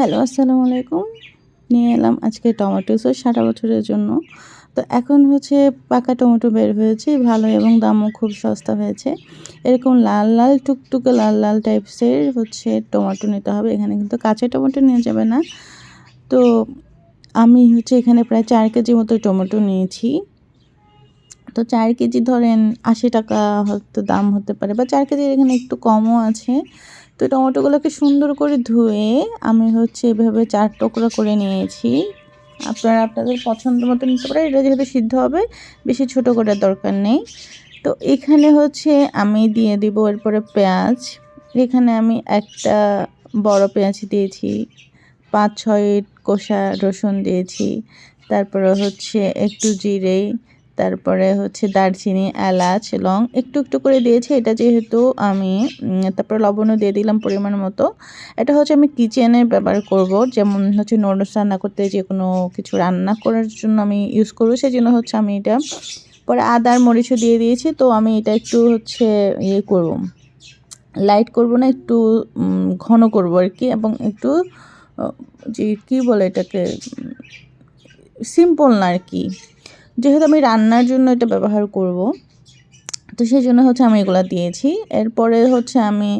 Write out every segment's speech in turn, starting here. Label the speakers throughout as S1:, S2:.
S1: Hello, আসসালামু আলাইকুম। নিয়ে এলাম আজকে টমেটো সস সারা বছরের জন্য। তো এখন হচ্ছে পাকা টমেটো বের হয়েছে, ভালো এবং দামও খুব সস্তা হয়েছে। এরকম লাল লাল, টুকটুকে লাল লাল টাইপসের হচ্ছে টমেটো নিতে হবে। এখানে কিন্তু কাঁচা টমেটো নিয়ে যাবে না। তো আমি হচ্ছে এখানে প্রায় চার কেজি মতো টমেটো নিয়েছি। তো চার কেজি ধরেন আশি টাকা হয়তো দাম হতে পারে বা চার কেজির এখানে একটু কমও আছে। তো টমেটোগুলোকে সুন্দর করে ধুয়ে আমি হচ্ছে এভাবে চার টুকরা করে নিয়েছি। আপনারা আপনাদের পছন্দ মতো নিতে পারেন। এটা যেহেতু সিদ্ধ হবে, বেশি ছোট করার দরকার নেই। তো এখানে হচ্ছে আমি দিয়ে দিব এরপরে পেঁয়াজ। এখানে আমি একটা বড় পেঁয়াজ দিয়েছি পাঁচ ছয় কষা রসুন দিয়েছি। তারপরে হচ্ছে একটু জিরে তারপরে হচ্ছে দারচিনি, এলাচ, লং একটু একটু করে দিয়েছি। এটা যেহেতু আমি তারপরে লবণও দিয়ে দিলাম পরিমাণ মতো। এটা হচ্ছে আমি কিচেনে ব্যবহার করব। যেমন হচ্ছে নুডলস রান্না করতে যে কোনো কিছু রান্না করার জন্য আমি ইউজ করব। সেই জন্য হচ্ছে আমি এটা পরে আদার মরিচও দিয়ে দিয়েছি। তো আমি এটা একটু হচ্ছে ইয়ে করব। লাইট করব না, একটু ঘন করব আর কি। এবং একটু যে কী বলে এটাকে সিম্পল না আর কি। যেহেতু আমি রান্নার জন্য এটা ব্যবহার করব, তো সেই জন্য হচ্ছে আমি এগুলো দিয়েছি। এরপরে হচ্ছে আমি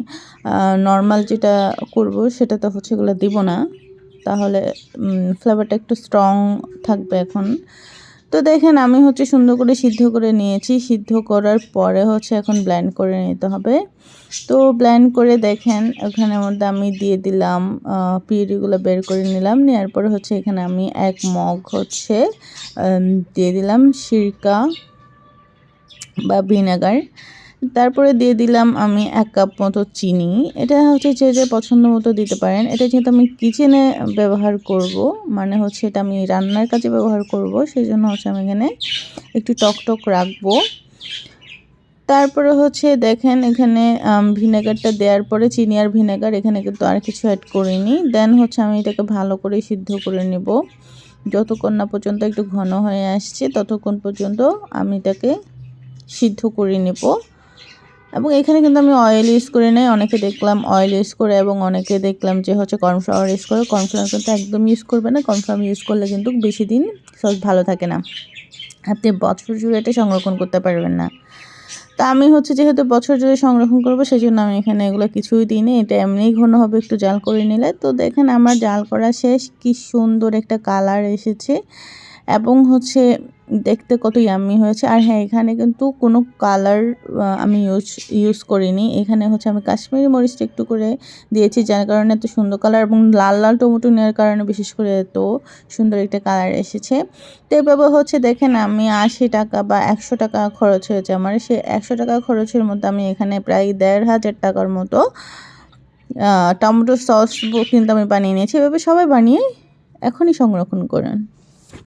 S1: নর্মাল যেটা করব সেটা তো হচ্ছে এগুলো দিব না। তাহলে ফ্লেভারটা একটু স্ট্রং থাকবে এখন। তো দেখেন, আমি হচ্ছে সুন্দর করে সিদ্ধ করে নিয়েছি। সিদ্ধ করার পরে হচ্ছে এখন ব্ল্যান্ড করে নিতে হবে। তো ব্ল্যান্ড করে দেখেন, ওখানের মধ্যে আমি দিয়ে দিলাম পিউরিগুলো বের করে নিলাম। নেওয়ার পরে হচ্ছে এখানে আমি এক মগ হচ্ছে দিয়ে দিলাম সিরকা বা ভিনেগার। তারপরে দিয়ে দিলাম আমি এক কাপ মতো চিনি। এটা হচ্ছে যে যে পছন্দ মতো দিতে পারেন। এটা যেহেতু আমি কিচেনে ব্যবহার করব মানে হচ্ছে এটা আমি রান্নার কাজে ব্যবহার করব সেই জন্য হচ্ছে আমি এখানে একটু টক টক রাখব। তারপরে হচ্ছে দেখেন এখানে ভিনেগারটা দেওয়ার পরে চিনি আর ভিনেগার এখানে কিন্তু আর কিছু অ্যাড করিনি। দেন হচ্ছে আমি এটাকে ভালো করে সিদ্ধ করে নেব। যতক্ষণ না পর্যন্ত একটু ঘন হয়ে আসছে, ততক্ষণ পর্যন্ত আমি এটাকে সিদ্ধ করে নেব। এবং এখানে কিন্তু আমি অয়েল ইউজ করে নেই। অনেকে দেখলাম অয়েল ইউজ করে এবং অনেকে দেখলাম যে হচ্ছে কর্নফ্লাওয়ার ইউজ করে। কর্নফ্লাওয়ার কিন্তু একদম ইউজ করবে না। কর্নফ্লাওয়ার ইউজ করলে কিন্তু বেশি দিন সস ভালো থাকে না। আপনি বছর জুড়ে এটা সংরক্ষণ করতে পারবেন না। তা আমি হচ্ছে যেহেতু বছর জুড়ে সংরক্ষণ করব সেই জন্য আমি এখানে এগুলো কিছুই দিইনি। এটা এমনিই ঘন হবে একটু জাল করে নিলে। তো দেখেন আমার জাল করা শেষ। কি সুন্দর একটা কালার এসেছে। এবং হচ্ছে দেখতে কত ইয়াম্মি হয়েছে। আর হ্যাঁ এখানে কিন্তু কোনো কালার আমি ইউজ ইউজ করিনি। এখানে হচ্ছে আমি কাশ্মীরি মরিচটা একটু করে দিয়েছি, যার কারণে এত সুন্দর কালার এবং লাল লাল টমেটো নেওয়ার কারণে বিশেষ করে এত সুন্দর একটা কালার এসেছে। তো এভাবে হচ্ছে দেখেন আমি আশি টাকা বা একশো টাকা খরচ হয়েছে আমার। সে একশো টাকা খরচের মধ্যে আমি এখানে প্রায় দেড় হাজার টাকার মতো টমেটো সস কিন্তু আমি বানিয়ে নিয়েছি। এভাবে সবাই বানিয়ে এখনই সংরক্ষণ করেন।